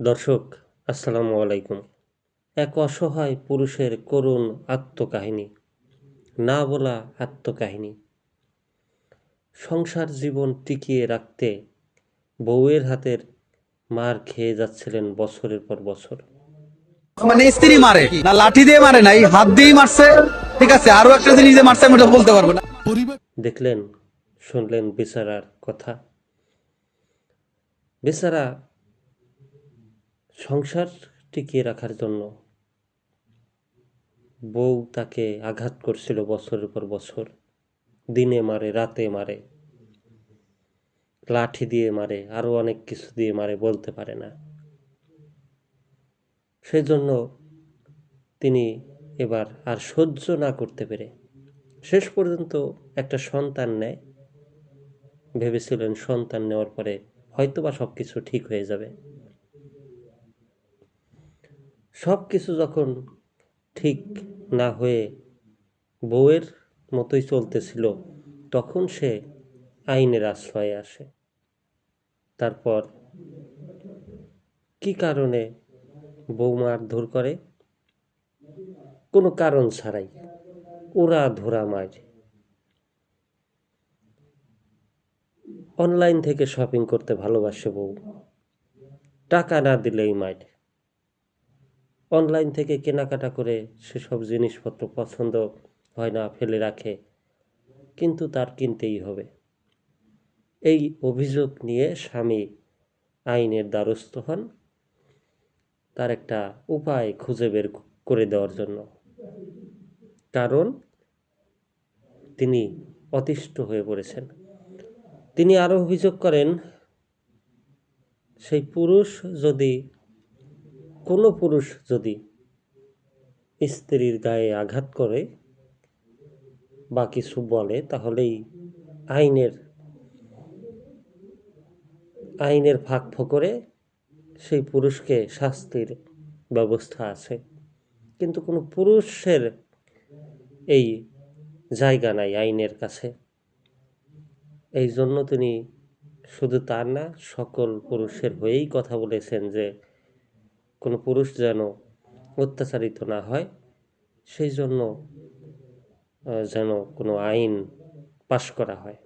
দর্শক আসসালামু আলাইকুম। এক অসহায় পুরুষের করুণ আত্মকাহিনী না বলা আত্মকাহিনী। সংসার জীবন টিকিয়ে রাখতে বউয়ের হাতের মার খেয়ে যাচ্ছিলেন বছরের পর বছর। মানে স্ত্রী মারে না লাঠি দিয়ে মারে নাই হাত দিয়েই মারছে ঠিক আছে? আরও একটা জিনিস দিয়ে মারছে আমি বলতে পারব না। দেখলেন শুনলেন বেচারার কথা। বেচারা সংসার টিকিয়ে রাখার জন্য বউ তাকে আঘাত করছিল বছরের পর বছর। দিনে মারে, রাতে মারে, লাঠি দিয়ে মারে, আরও অনেক কিছু দিয়ে মারে, বলতে পারে না। সেজন্য তিনি এবার আর সহ্য না করতে পেরে শেষ পর্যন্ত একটা সন্তান নেয়। ভেবেছিলেন সন্তান নেওয়ার পরে হয়তোবা সব কিছু ঠিক হয়ে যাবে। সব কিছু যখন ঠিক না হয়ে বউয়ের মতোই চলতেছিল, তখন সে আইনের আশ্রয়ে আসে। তারপর কি কারণে বউ মারধর করে? কোনো কারণ ছাড়াই। ওরা ধরা মার। অনলাইন থেকে শপিং করতে ভালোবাসে বউ। টাকা না দিলেই মার। অনলাইন থেকে কেনাকাটা করে সেসব জিনিসপত্র পছন্দ হয় না, ফেলে রাখে। কিন্তু তার কিনতেই হবে। এই অভিযোগ নিয়ে স্বামী আইনের দ্বারস্থ হন। তার একটা উপায় খুঁজে বের করে দেওয়ার জন্য। কারণ তিনি অতিষ্ঠ হয়ে পড়েছেন। তিনি আরও অভিযোগ করেন, সেই পুরুষ যদি কোনো পুরুষ যদি স্ত্রীর গায়ে আঘাত করে বা কিছু বলে, তাহলেই আইনের আইনের ফাঁক ফোকরে সেই পুরুষকে শাস্তির ব্যবস্থা আছে। কিন্তু কোনো পুরুষের এই জায়গা নাই আইনের কাছে। এই জন্য তিনি শুধু তার না, সকল পুরুষের হয়েই কথা বলেছেন যে কোনো পুরুষ যেন অত্যাচারিত না হয় সেই জন্য যেন কোনো আইন পাশ করা হয়।